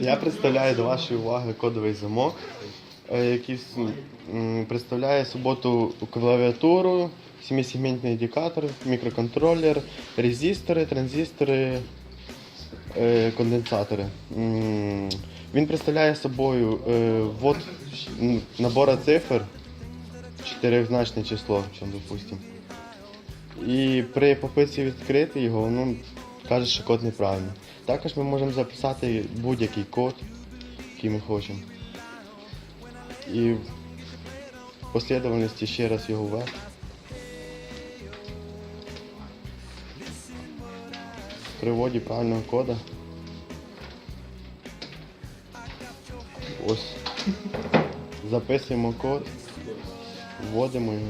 Я представляю до вашої уваги кодовий замок, е, який представляє суботу клавіатуру, семисегментний індикатор, мікроконтролер, резистори, транзистори, е, конденсатори. Він представляє собою е, ввод набора цифр, чотиризначне число, що, допустим. І при попитці відкрити його, ну, каже, що код неправильний. Також ми можемо записати будь-який код, який ми хочемо. І в послідовності ще раз його ввести. При вводі правильного кода. Ось. Записуємо код, вводимо його.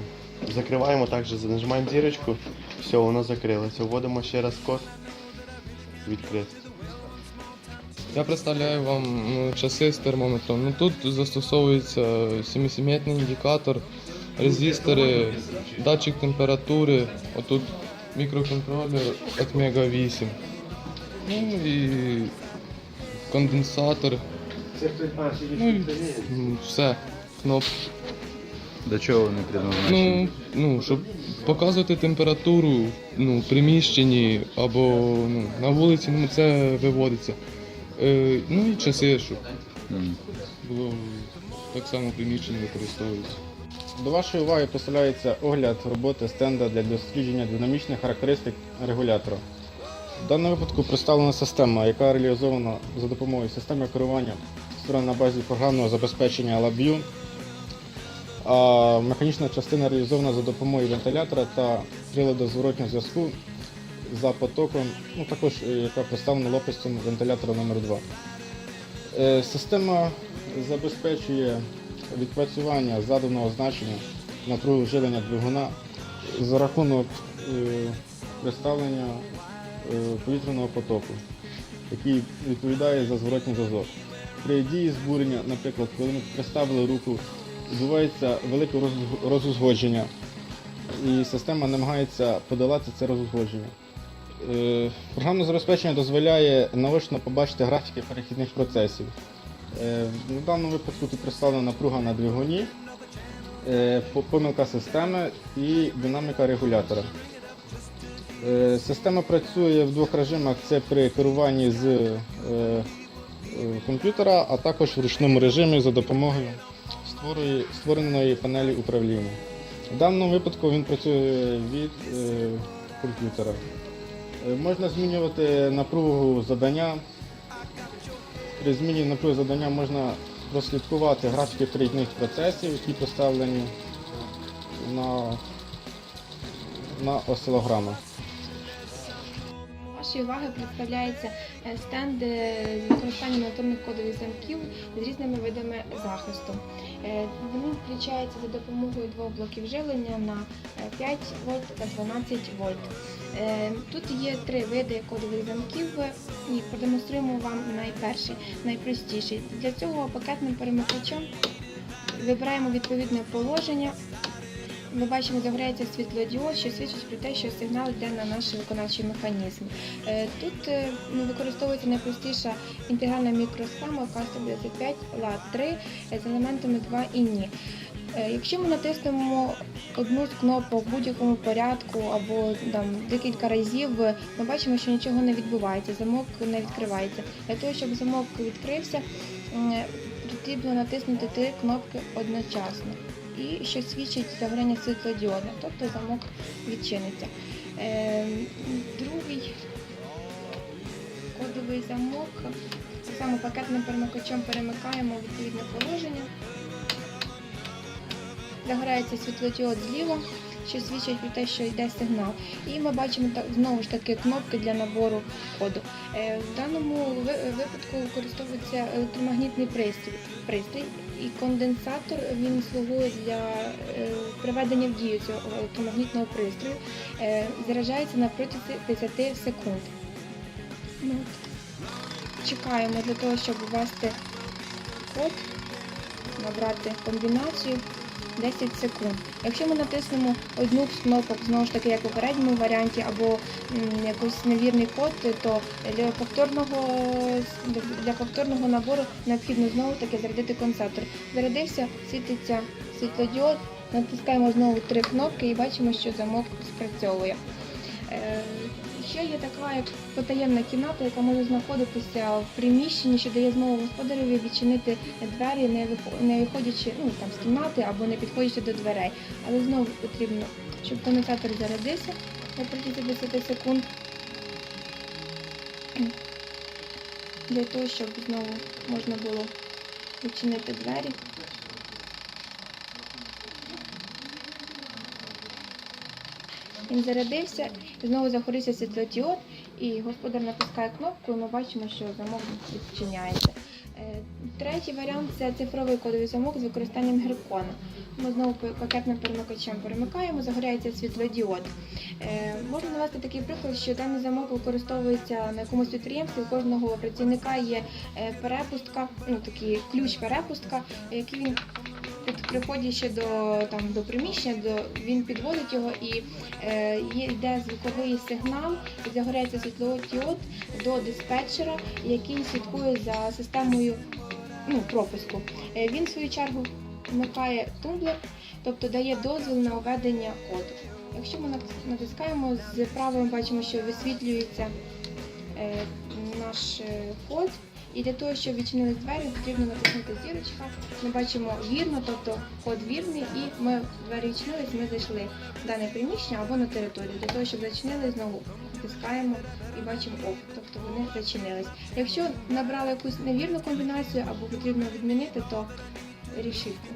Закриваємо також, нажимаємо зірочку, все, воно закрилося. Вводимо ще раз код, відкрито. Я представляю вам ну, часи з термометром. Ну, тут застосовується семисемітний індикатор, резистори, датчик температури, отут мікроконтролер від Мега 8. Ну і конденсатор. Ну і все. Кнопки. До чого вони предназначені? Ну, ну, щоб показувати температуру ну, в приміщенні або ну, на вулиці, ну, це виводиться. Е, ну і часи, щоб було так само в приміщенні використовується. До вашої уваги представляється огляд роботи стенда для дослідження динамічних характеристик регулятора. В даному випадку представлена система, яка реалізована за допомогою системи керування, створена на базі програмного забезпечення LabVIEW. А механічна частина реалізована за допомогою вентилятора та приладу зворотнього зв'язку за потоком, ну також е, яка представлена лопастям вентилятора номер 2 Е, Система забезпечує відпрацювання заданого значення напруги жилення двигуна за рахунок е, представлення повітряного потоку, який відповідає за зворотній зв'язок. При дії збурення, наприклад, коли ми приставили руку, відбувається велике розузгодження, і система намагається подолати це розузгодження. Е, Програмне забезпечення дозволяє наочно побачити графіки перехідних процесів. Е, В даному випадку тут представлена напруга на двигуні, е, помилка системи і динаміка регулятора. Система працює в двох режимах: це при керуванні з комп'ютера, а також в ручному режимі за допомогою створеної панелі управління. В даному випадку він працює від е, комп'ютера. Е, Можна змінювати напругу задання. При зміні напруги задання можна прослідкувати графіки перехідних процесів, які поставлені на, на осцилограмах. Вашої уваги представляється е, стенд е, з використанням електронних кодових замків з різними видами захисту. Е, Вони включаються за допомогою двох блоків живлення на е, 5 вольт та 12 вольт. Е, Тут є три види кодових замків і продемонструємо вам найперший, найпростіший. Для цього пакетним перемикачем вибираємо відповідне положення. Ми бачимо, загорається світлодіод, що свідчить про те, що сигнал йде на наш виконавчий механізм. Е, Тут е, ну, використовується найпростіша інтегральна мікросхема K155 LAT3 з елементами 2 і ні. Е, Якщо ми натиснемо одну з кнопок в будь-якому порядку або там, декілька разів, ми бачимо, що нічого не відбувається, замок не відкривається. Для того, щоб замок відкрився, потрібно натиснути три кнопки одночасно і що свідчить загоряння світлодіода, тобто замок відчиниться. Е, Другий кодовий замок. Так само пакетним перемикачем перемикаємо відповідне положення. Загорається світлодіод зліва, що свідчить про те, що йде сигнал. І ми бачимо знову ж таки кнопки для набору коду. Е, В даному випадку використовується електромагнітний пристрій. І конденсатор він слугує для е, приведення в дію цього електромагнітного пристрою. Е, заряджається на протязі 10 секунд. Ну, чекаємо для того, щоб ввести код, набрати комбінацію 10 секунд. Якщо ми натиснемо одну з кнопок, знову ж таки, як у попередньому варіанті, або якийсь невірний код, то для повторного, для повторного набору необхідно знову таки зарядити концентр. Зарядився, світиться світлодіод, натискаємо знову три кнопки і бачимо, що замок спрацьовує. Ще є така як потаємна кімната, яка може знаходитися в приміщенні, що дає змогу господареві відчинити двері, не виходячи ну, там, з кімнати або не підходячи до дверей. Але знову потрібно, щоб конденсатор зарядився на протязі 10 секунд. Для того, щоб знову можна було відчинити двері. Він зарядився, знову загорівся світлодіод, і господар натискає кнопку, і ми бачимо, що замок відчиняється. Е, Третій варіант це цифровий кодовий замок з використанням геркона. Ми знову пакетним перемикачем перемикаємо, загоряється світлодіод. Е, Можна навести такий приклад, що даний замок використовується на якомусь підприємстві. У кожного працівника є е, перепустка, ну такий ключ перепустка, який він під приходячи до там до приміщення, до він підводить його і е, йде звуковий сигнал, і загоряється світлодіод до диспетчера, який слідкує за системою ну, пропуску. Е, він в свою чергу вмикає тумблер, тобто дає дозвіл на введення коду. Якщо ми натискаємо з правим, бачимо, що висвітлюється е, наш е, код. І для того, щоб відчинились двері, потрібно натиснути зірочка. Ми бачимо вірно, тобто код вірний, і ми двері відчинились, ми зайшли в дане приміщення або на територію. Для того, щоб зачинили, знову натискаємо і бачимо ОК, тобто вони зачинились. Якщо набрали якусь невірну комбінацію або потрібно відмінити, то рішітку.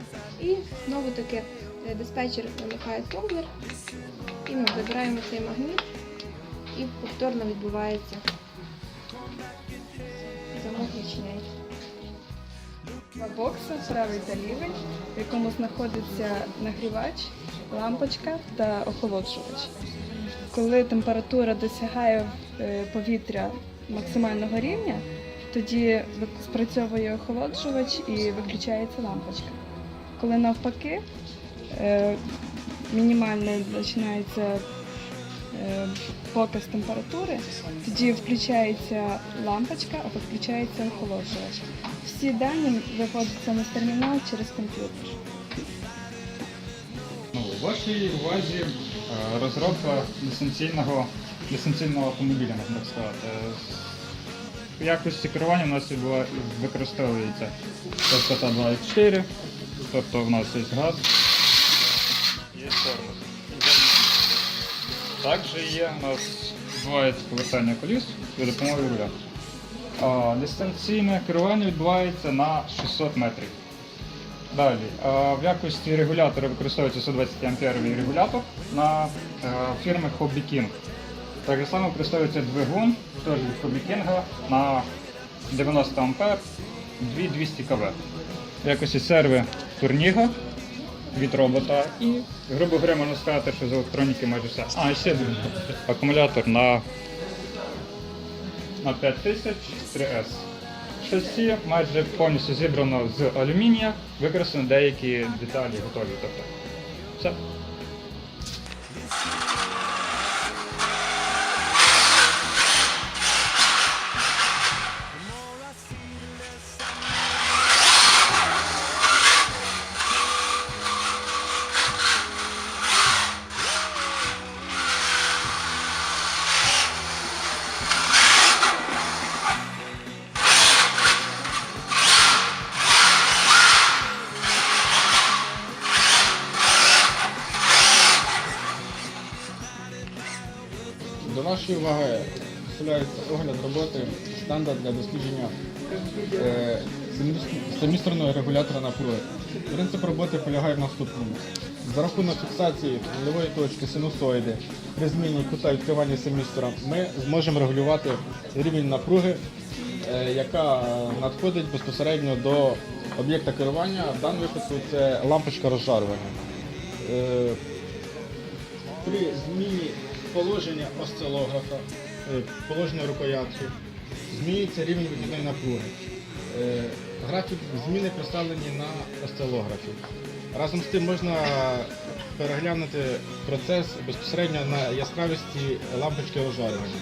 І знову таки е, диспетчер вимикає тумблер, і ми забираємо цей магніт, і повторно відбувається відчиняється. Два бокси, правий та лівий, в якому знаходиться нагрівач, лампочка та охолоджувач. Коли температура досягає е, повітря максимального рівня, тоді спрацьовує охолоджувач і виключається лампочка. Коли навпаки е, мінімальний починається показ температури, тоді включається лампочка або включається охолоджувач. Всі дані виводяться на термінал через комп'ютер. Ну, у вашій увазі е, розробка дистанційного, дистанційного автомобіля, можна так сказати. В якості керування у нас використовується частота 2,4, тобто в нас є газ, Також є у нас відбувається повертання коліс за допомогою руля. А, дистанційне керування відбувається на 600 метрів. Далі, е, в якості регулятора використовується 120 амперовий регулятор на е, фірми Hobby King. Так само використовується двигун теж від Hobby King на 90 ампер 2200 кВт. В якості серви Турніга від робота і, грубо говоря, можна сказати, що з електроніки майже все. А, і ще акумулятор на, на 5000 3S. Шасі майже повністю зібрано з алюмінія, використано деякі деталі готові. Тобто, все. Вашої уваги представляється огляд роботи станда для дослідження е, семіс- регулятора напруги. Принцип роботи полягає в наступному. За рахунок фіксації нульової точки синусоїди при зміні кута відкривання семістора ми зможемо регулювати рівень напруги, е, яка надходить безпосередньо до об'єкта керування. В даному випадку це лампочка розжарювання. Е, при зміні положення осцилографа, е, положення рукоятки, змінюється рівень вихідної напруги. Е, Графік зміни представлені на осцилографі. Разом з тим можна переглянути процес безпосередньо на яскравості лампочки розжарювання.